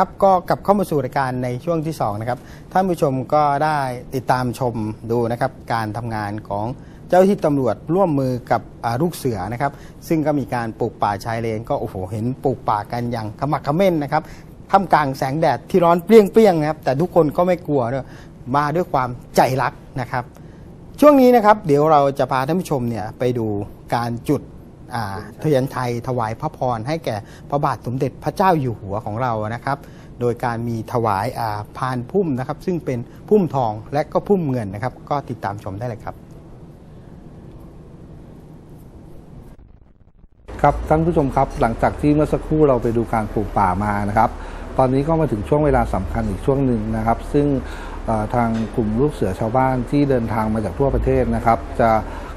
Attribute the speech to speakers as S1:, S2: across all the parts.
S1: ครับก็กลับเข้ามาสู่รายการในช่วงที่สองนะครับท่านผู้ชมก็ได้ติดตามชมดูนะครับการทำงานของเจ้าหน้าที่ตำรวจร่วมมือกับลูกเสือนะครับซึ่งก็มีการปลูกป่าชายเลนก็โอ้โหเห็นปลูกป่ากันอย่างขมักเขม้นนะครับท่ามกลางแสงแดดที่ร้อนเปรี้ยงๆนะครับแต่ทุกคนก็ไม่กลัวด้วยมาด้วยความใจรักนะครับ ช่วงนี้นะครับเดี๋ยวเราจะพาท่านผู้ชมเนี่ยไปดูการจุด เทียนไทยถวายพระพรให้แก่พระบาทสมเด็จพระเจ้าอยู่หัวของเรานะครับ โดยการมีถวายอ่าพานพุ่มนะครับ ซึ่งเป็นพุ่มทองและก็พุ่มเงินนะครับ ก็ติดตามชมได้เลยครับ
S2: ครับท่านผู้ชมครับ หลังจากที่เมื่อสักครู่เราไปดูการปลูกป่ามานะครับ ตอนนี้ก็มาถึงช่วงเวลาสำคัญอีกช่วงหนึ่งนะครับ ซึ่งทางกลุ่มลูกเสือชาวบ้านที่เดินทางมาจากทั่วประเทศนะครับ จะ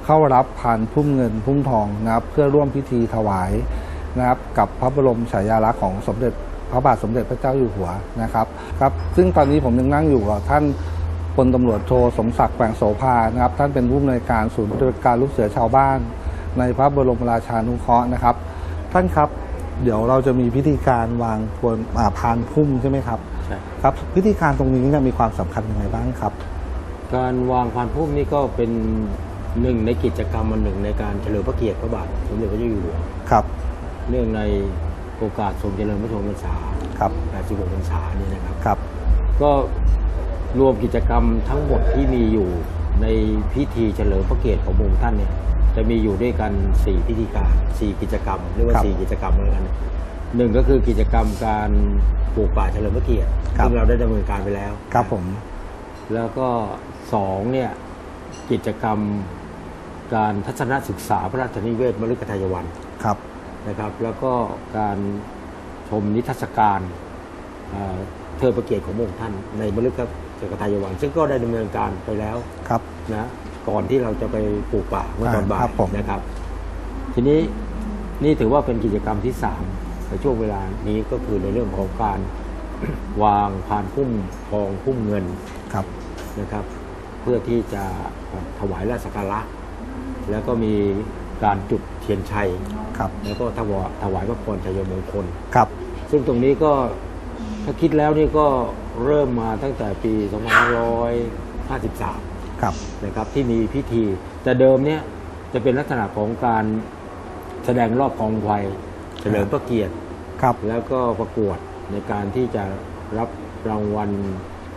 S2: เข้ารับพานพุ่มเงินพุ่มทองนะครับเพื่อร่วมพิธีถวายนะครับกับพระบรมฉายาลักษณ์ของสมเด็จพระบาทสมเด็จพระเจ้าอยู่หัวนะครับครับ ซึ่งตอนนี้ผมยังนั่งอยู่กับท่านพลตำรวจโทสมศักดิ์แปงโสภานะครับ ท่านเป็นผู้อำนวยการศูนย์บัติการลูกเสือชาวบ้าน ในพระบรมราชานุเคราะห์นะครับ ท่านครับ เดี๋ยวเราจะมีพิธีการวางพวนอ่าพานพุ่มใช่ไหมครับ
S3: ใช่
S2: ครับพิธีการตรงนี้เนี่ยมีความสำคัญยังไงบ้างครับ
S3: การวางพานพุ่มนี่ก็เป็น หนึ่งในกิจกรรมอันหนึ่งในการเฉลิมพระเกียรติพระบาทสมเด็จพระเจ้าอยู่หัว
S2: ครับ
S3: เนื่องในโอกาสทรงเจริญพระชนมพรรษา
S2: ครับ
S3: 86พรรษานี่นะครับ
S2: ครับ
S3: ก็รวมกิจกรรมทั้งหมดที่มีอยู่ในพิธีเฉลิมพระเกียรติของพระองค์ท่านเนี่ยจะมีอยู่ด้วยกัน 4 พิธีการ 4 กิจกรรมเรียกว่า 4 กิจกรรมแล้วกันหนึ่งก็คือกิจกรรมการปลูกป่าเฉลิมพระเกียรติ
S2: ครับ
S3: ซึ่งเราได้ดำเนินการไปแล้ว
S2: ครับผม
S3: แล้วก็สองเนี่ยกิจกรรม การทัศนศึกษาพระราชนิเวศมฤคทายวัน
S2: ครับ
S3: นะครับ แล้วก็การชมนิทรรศการเอ่อเทิดพระเกียรติของพระองค์ท่านในมฤคทายวัน ซึ่งก็ได้ดำเนินการไปแล้ว
S2: ครับ
S3: นะก่อนที่เราจะไปปลูกป่าเมื่อตอนบ่า
S2: ครั
S3: ย
S2: บผม
S3: นะครับ ทีนี้นี่ถือว่าเป็นกิจกรรมที่สามในช่วงเวลานี้ก็คือในเรื่องของการวางพานพุ่มทองพุ่มเงิน
S2: ครับ
S3: นะครับ เพื่อที่จะถวายราชสักการะ แล้วก็มีการจุดเทียนชัย
S2: ครับ
S3: แล้วก็ถวายถวายพระพรชัยมงคล
S2: ครับ
S3: ซึ่งตรงนี้ก็ถ้าคิดแล้วนี่ก็เริ่มมาตั้งแต่ปี 2553
S2: ครับ
S3: นะครับที่มีพิธี แต่เดิมเนี่ยจะเป็นลักษณะของการแสดงรอบกองไฟเฉลิมพระเกียรติ
S2: ครับ
S3: แล้วก็ประกวดในการที่จะรับรางวัล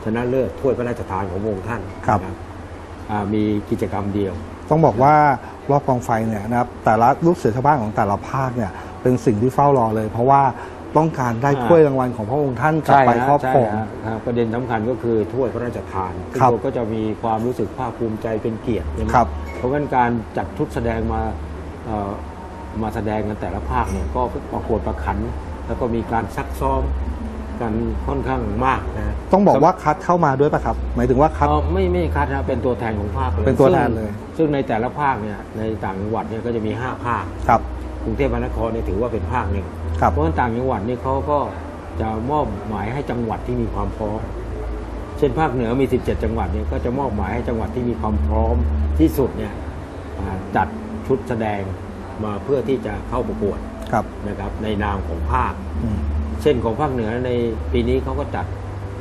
S3: ชนะเลิศถ้วยพระราชทานของพระองค์ท่าน
S2: ครับ
S3: นะอ่ามีกิจกรรมเดียว
S2: ต้องบอกว่ารอบกองไฟเนี่ยนะครับแต่ละลูกเสือชาวบ้านของแต่ละภาคเนี่ยเป็นสิ่งที่เฝ้ารอเลย เพราะว่าต้องการได้
S3: อ่า
S2: ถ้วยรางวัลของพระองค์ท่านกลับไป
S3: ฮะ
S2: ครอบครอง
S3: ใช่ฮะครับประเด็นสำคัญก็คือถ้วยพระราชทานซึ่ง
S2: ครับ
S3: เราก็จะมีความรู้สึกภาคภูมิใจเป็นเกียรติใช่ไหม
S2: ครับ
S3: เพราะงั้นการจัดชุดแสดงมาเอ่อมาแสดงกันแต่ละภาคเนี่ยก็ประกวดประขัน แล้วก็มีการซักซ้อม กันค่อนข้างมากนะ
S2: ต้องบอกว่าคัดเข้ามาด้วยป่ะครับ หมายถึงว่าคัด
S3: เอ่อไม่ไม่คัดนะเป็นตัวแทนของภาคเลย
S2: เป็นตัวแทน
S3: ซึ่ง
S2: เลย
S3: ซึ่งในแต่ละภาคเนี่ยในต่างจังหวัดเนี่ยก็จะมี 5 ภาค
S2: ครับ
S3: กรุงเทพมหานครเนี่ยถือว่าเป็นภาคหนึ่ง
S2: ครับ
S3: เพราะว่าต่างจังหวัดนี่เขาก็จะมอบหมายให้จังหวัดที่มีความพร้อม เช่นภาคเหนือมี 17 จังหวัดเนี่ยก็จะมอบหมายให้จังหวัดที่มีความพร้อมที่สุดเนี่ยอ่าจัดชุดแสดงมาเพื่อที่จะเข้าประกวด
S2: ครับ
S3: นะครับในนามของภาค
S2: อืม
S3: เช่นของภาคเหนือในปีนี้เขาก็จัด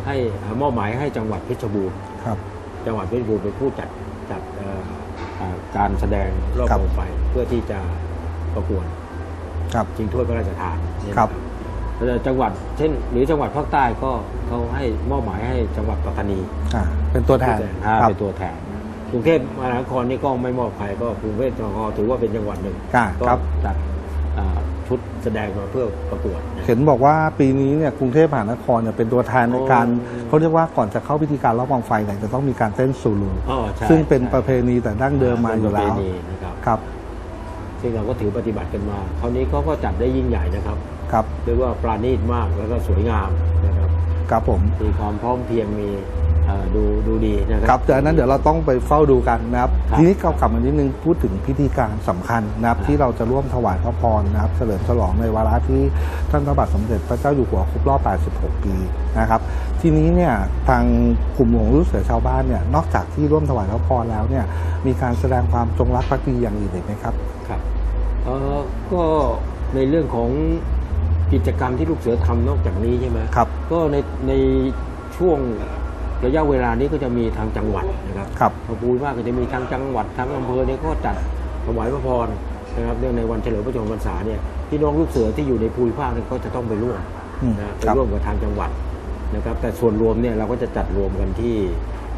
S3: ให้อ่ามอบหมายให้จังหวัดเพชรบูรณ์
S2: ครับ
S3: จังหวัดเพชรบูรณ์เป็นผู้จัดจัดเอ่ออ่าการแสดงรอบ
S2: ครับ
S3: กองไฟเพื่อที่จะประกวด
S2: ครับ
S3: ชิงถ้วยพระราชทานเนี่ย
S2: ครับ
S3: แต่จังหวัดเช่น หรือจังหวัดภาคใต้ก็เขาให้มอบหมายให้จังหวัดปัตตานี
S2: อ่าเป็นตัวแทน
S3: อ่า
S2: ครับ
S3: เป็นตัวแทนกรุงเทพมหานครนี่ก็ไม่มอบใครก็กรุงเทพมหานครถือว่าเป็นจังหวัดหนึ่ง
S2: อ่า
S3: ก็
S2: ครับ
S3: จัดอ่า ชุดแสดงมาเพื่อประกวดนะ
S2: เห็นบอกว่าปีนี้เนี่ยกรุงเทพมหานครเนี่ยเป็นตัวแทนในการ
S3: โอ้
S2: เขาเรียกว่าก่อนจะเข้าพิธีการรอบกองไฟเนี่ยจะต้องมีการเต้นซูลู
S3: อ๋อใช่
S2: ซึ่งเป็น
S3: ใช่
S2: ประเพณีแต่ดั้งเดิมมาอยู่แล้ว
S3: เป็นประเพณีนะครับ
S2: ครับ
S3: ซึ่งเราก็ถือปฏิบัติกันมาคราวนี้เขาก็จัดได้ยิ่งใหญ่นะครับ
S2: ครับ
S3: เรียกว่าปราณีตมากแล้วก็สวยงามนะครับ
S2: ครับผม
S3: มีความพร้อมเพรียงมีเอ่อ ดูดูดีนะค
S2: ครั
S3: รั
S2: บบจากนั้นเดี๋ยวเราต้องไปเฝ้าดูกันนะครับ
S3: ครับ
S2: ทีนี้เรากลับมานิดนึงพูดถึงพิธีการสำคัญนะครับ
S3: ครับ
S2: ที่เราจะร่วมถวายพระพรนะครับ เฉลิมฉลองในวาระที่ท่านพระบาทสมเด็จพระเจ้าอยู่หัวครบรอบ 86 ปีนะครับ ทีนี้เนี่ยทางกลุ่มหลวงลูกเสือชาวบ้านเนี่ยนอกจากที่ร่วมถวายพระพรแล้วเนี่ยมีการแสดงความจงรักภักดีอย่างอื่นอีกไหมครับ
S3: ครับเอ่อก็ในเรื่องของกิจกรรมที่ลูกเสือทำนอกจากนี้ใช่ไหม
S2: ครับ
S3: ก็ในในช่วง ระยะเวลานี้ก็จะมีทางจังหวัดนะครับ
S2: ครับ
S3: พอพูดมากก็จะมีทางจังหวัดทางอำเภอเนี่ยก็จัดถวายพระพรนะครับเนื่องในวันเฉลิมพระชนมพรรษาเนี่ยพี่น้องลูกเสือที่อยู่ในภูมิภาคเนี่ยก็จะต้องไปร่วม
S2: อืม
S3: นะไป
S2: ครับ
S3: ร่วมกับทางจังหวัดนะครับแต่ส่วนรวมเนี่ยเราก็จะจัดรวมกันที่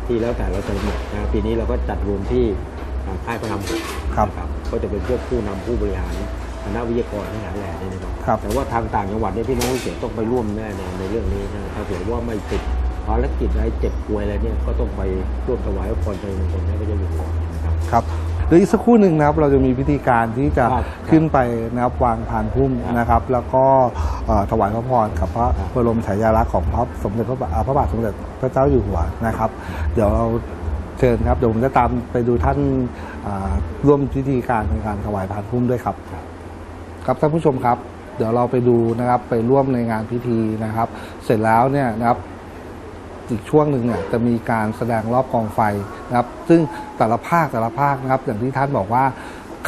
S3: ที่แล้วแต่เราจะกำหนดนะปีนี้เราก็จัดรวมที่อ่าค่ายพระรามหก
S2: ครับ
S3: นะครับก็จะเป็นพวกผู้นำผู้บริหารคณะวิทยากรทั้งหลายแหล่นี่นะครับ
S2: ครับ
S3: แต่ว่าทางต่างจังหวัดเนี่ยพี่น้องลูกเสือต้องไปร่วมแน่ในในเรื่องนี้นะถ้าเกิดว่าไม่ติด ภารกิจอะไรเจ็บป่วยอะไรเนี่ยก็ต้องไปร่วมถวายพระพรชัยมงคลให้พระเจ้าอยู่หัวนะครับ
S2: ครับเดี๋ยวอีกสักครู่หนึ่งนะครับเราจะมีพิธีการที่จะ
S3: ครับ
S2: ขึ้นไปนะครับวางพานพุ่ม
S3: ครับ
S2: นะครับ แล้วก็เอ่อถวายพระพรกับพระ
S3: ครับ
S2: บรมฉายาลักษณ์ของพระสมเด็จพระบาทอ่าพระบาทสมเด็จพระเจ้าอยู่หัวนะครับ เดี๋ยวเราเชิญครับเดี๋ยวผมจะตามไปดูท่านอ่าร่วมพิธีการในการถวายพานพุ่มด้วยครับ ครับท่านผู้ชมครับ เดี๋ยวเราไปดูนะครับไปร่วมในงานพิธีนะครับ เสร็จแล้วเนี่ยนะครับ อีกช่วงหนึ่งเนี่ยจะมีการแสดงรอบกองไฟนะครับซึ่งแต่ละภาคแต่ละภาคนะครับอย่างที่ท่านบอกว่า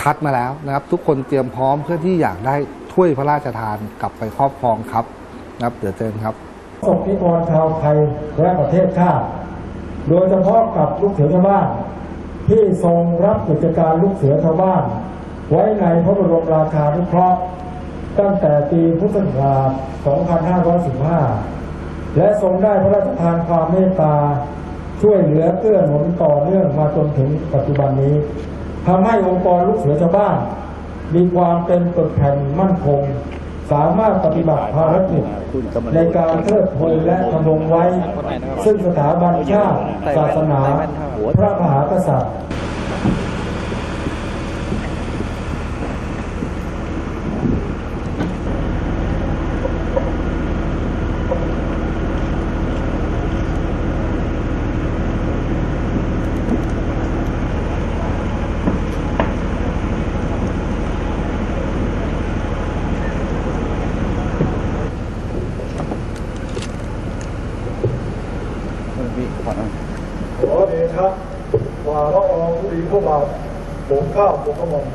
S2: คัดมาแล้วนะครับ ทุกคนเตรียมพร้อมเพื่อที่อยากได้ถ้วยพระราชทานกลับไปครอบครองครับนะครับเดี๋ยวเชิญครับ
S4: ส่งนิกรชาวไทยและประเทศชาติโดยเฉพาะกับลูกเสือชาวบ้าน ที่ทรงรับกิจการลูกเสือชาวบ้าน ไว้ในพระบรมราชานุเคราะห์ตั้งแต่ปีพุทธศักราช 2515 และทรงได้พระราชทานความเมตตาช่วยเหลือเกื้อหนุนต่อเนื่องมาจนถึงปัจจุบันนี้ทำให้องค์กรลูกเสือชาวบ้าน มีความเป็นปึกแผ่นมั่นคง สามารถปฏิบัติภารกิจในการเทิดทูนและทำรงไว้ ซึ่งสถาบันชาติศาสนา พระมหากษัตริย์ ขอเดชะวา ระอองธุลีพระบาผมข้าวผมกระหม่อม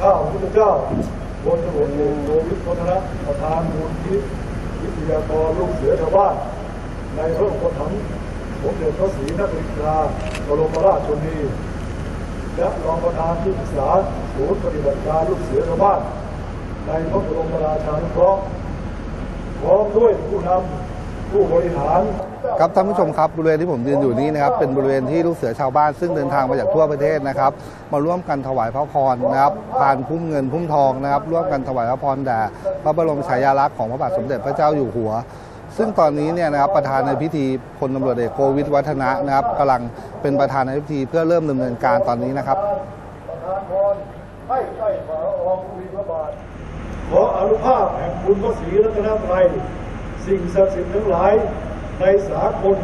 S4: ข้าวพุทธเจ้าบนถนนโยวิทวัฒนะประธานมูลที่วิทยากรลูกเสือชาวบ้านในพระองค์ถังสมเด็จพระศรีนครินทราบรมราชชนนีและรองประธานที่ปรึกษาศูนย์ปฏิบัติการลูกเสือชาวบ้านในพระบรมราชานุเคราะห์พร้อมด้วยผู้นำผู้บริหาร
S2: ครับท่านผู้ชมครับบริเวณที่ผมยืนอยู่นี้นะครับเป็นบริเวณที่ลูกเสือชาวบ้านซึ่งเดินทางมาจากทั่วประเทศนะครับ มาร่วมกันถวายพระพรนะครับพานพุ่มเงินพุ่มทองนะครับ ร่วมกันถวายพระพรแด่พระบรมฉายาลักษณ์ของพระบาทสมเด็จพระเจ้าอยู่หัว ซึ่งตอนนี้เนี่ยนะครับประธานในพิธีพลตำรวจเอกโกวิทวัฒนะนะครับกำลังเป็นประธานในพิธีเพื่อเริ่มดำเนินการตอนนี้นะครับ
S4: ประทานพรให้ใกล้ฝ่าองธุลีพระบาทขออนุภาพแห่งคุณพระศรีรัตนตรัยสิ่งศักดิ์สิทธิ์ทั้งหลาย ในสากล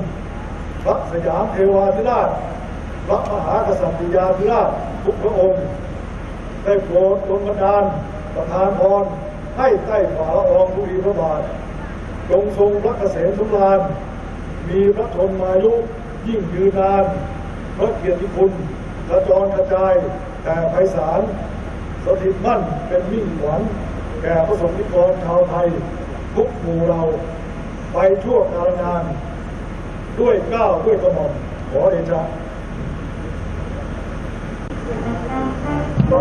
S4: พระสยามเทวาธิราชพระมหากษัตริยาธิราชทุกพระองค์ ได้โปรดดลบันดาลประทานพรให้ใกล้ฝ่าละอองธุลีพระบาทจงทรงพระเกษมสำราญมีพระชนมายุยิ่งยืนนานพระเกียรติคุณกระจรกระจายแต่ไพศาลสถิตมั่นเป็นมิ่งหวังแก่พระสงฆ์นิกรชาวไทยทุกหมู่เรา ไปชั่วกาลนาน ด้วยก้าวด้วยกระหม่อมขอเดชะ
S5: ข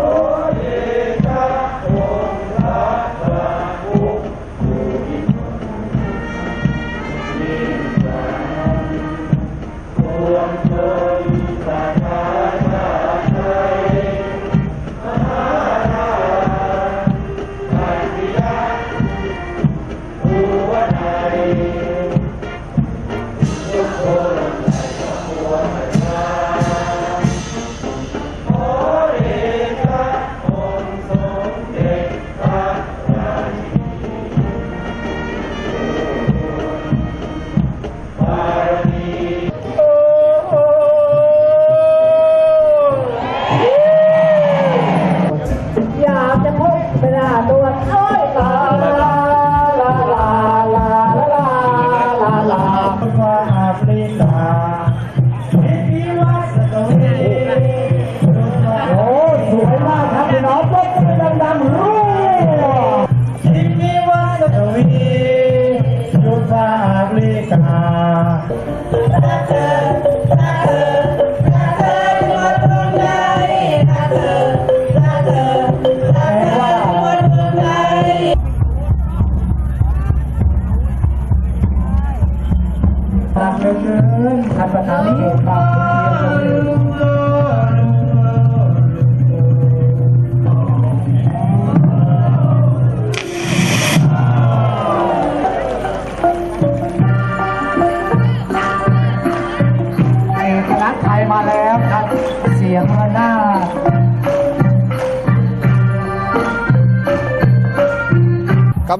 S4: सामने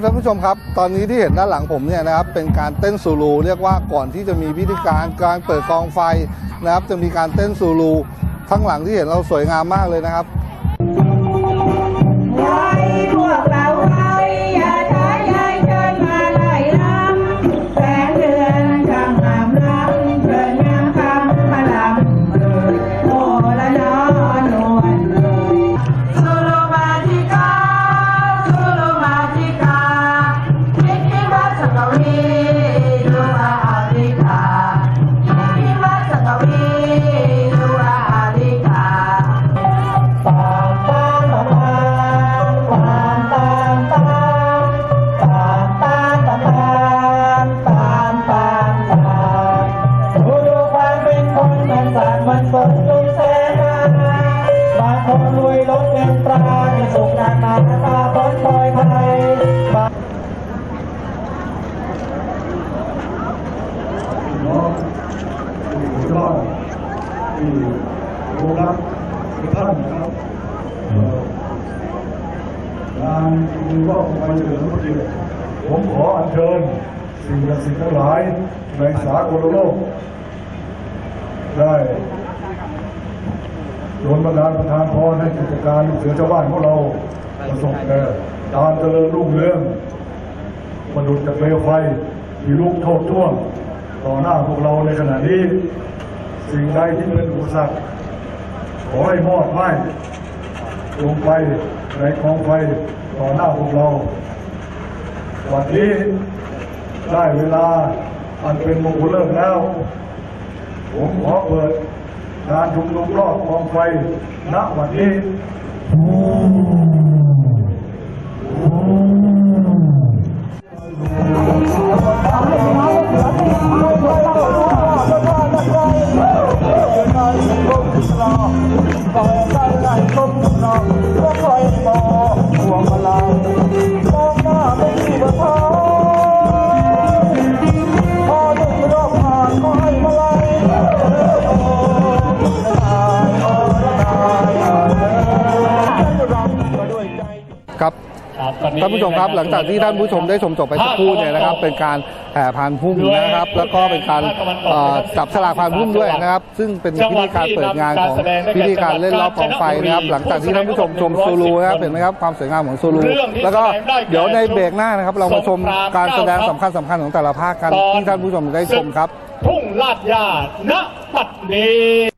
S4: ท่าน
S2: ผู้ชมครับ ตอนนี้ที่เห็นด้านหลังผมเนี่ยนะครับเป็นการเต้นซูลูเรียกว่าก่อนที่จะมีพิธีการการเปิดกองไฟนะครับจะมีการเต้นซูลูทั้งหลังที่เห็นเราสวยงามมากเลยนะครับ
S4: บางคนรวยรถเงินตราจะสุขนานมาตาพ้นปล่อยไทยน้องที่ยอดที่รู้รักทุกท่านนะครับงานมีว่าไปเฉลิมพระเกียรติผมขออัญเชิญสิ่งศักดิ์สิทธิ์ทั้งหลายในสากลโลกได้ โดนบันดาลประทานพรให้กิจการลูกเสือชาวบ้านของเราประสบแต่การเจริญรุ่งเรืองประดุจจากเปลวไฟที่ลุกโชดช่วงต่อหน้าพวกเราในขณะนี้ สิ่งใดที่เป็นอุปสรรคขอให้มอดไหม้ลงไปในกองไฟต่อหน้าพวกเรา วันนี้ได้เวลาอันเป็นมงคลเลิกแล้ว ผมขอเปิด การชุมนุมรอบกองไฟณวันนี้
S2: เรับ ท่านผู้ชมครับหลังจากที่ท่านผู้ชมได้ชมจบไปสักครู่เนี่ยนะครับ เป็นการแห่พานพุ่มนะครับ แล้วก็เป็นการเอ่อจับฉลากพานพุ่มด้วยนะครับ ซึ่งเป็นพิธีการเปิดงานของพิธีการเล่นรอบกองไฟนะครับ หลังจากที่ท่านผู้ชมชมซูลูนะครับเห็นไหมครับความสวยงามของซูลูแล้วก็เดี๋ยวในเบรกหน้านะครับ เรามาชมการแสดงสำคัญสำคัญของแต่ละภาคกันที่ท่านผู้ชมได้ชมครับ
S6: ทุ่งลาดยาณปัดนี้